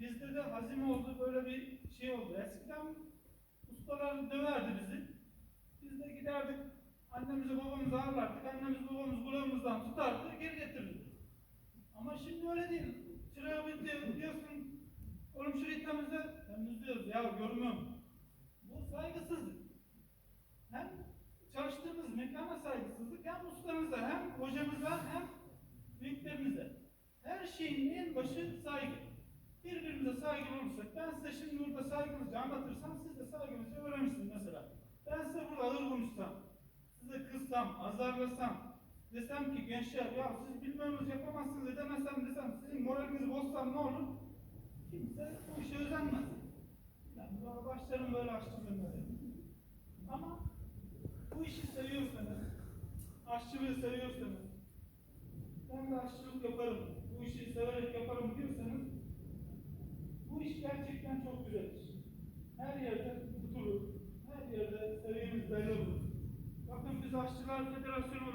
bizde de hazime oldu böyle bir şey oldu. Eskiden ustalar döverdi bizi. Biz de giderdik annemizi babamızı ağırlardık. Annemiz babamız kulağımızdan tutardı geri getirirdi. Ama şimdi öyle değil. Çırağı bitti diyorsun. Oğlum şurayı temizle. Temizliyoruz ya görmüyorum. Bu saygısızlık. Hem çalıştığımız mekana saygısızlık hem ustamıza hem hocamıza hem büyüklerimize. Her şeyin en başı saygı. Birbirimize saygılı olursak, ben size şimdi burada saygınızca anlatırsam siz de saygınızca öğrenirsiniz mesela. Ben size burada ağır konuşsam, size kızsam, azarlasam, desem ki gençler ya siz bilmiyorsunuz yapamazsınız edemezsem desem, sizin moralinizi bozsam ne olur? Kimse bu işe özenmez. Yani bu başlarım böyle açtığımda Ama bu işi seviyorsanız, aşçılığı seviyorsanız, ben de aşçılık yaparım, bu işi severek yaparım gerçekten çok güzel iş. Her yerde tutulur, her yerde seviyemiz belli. Bakın biz Aşçılar Federasyonu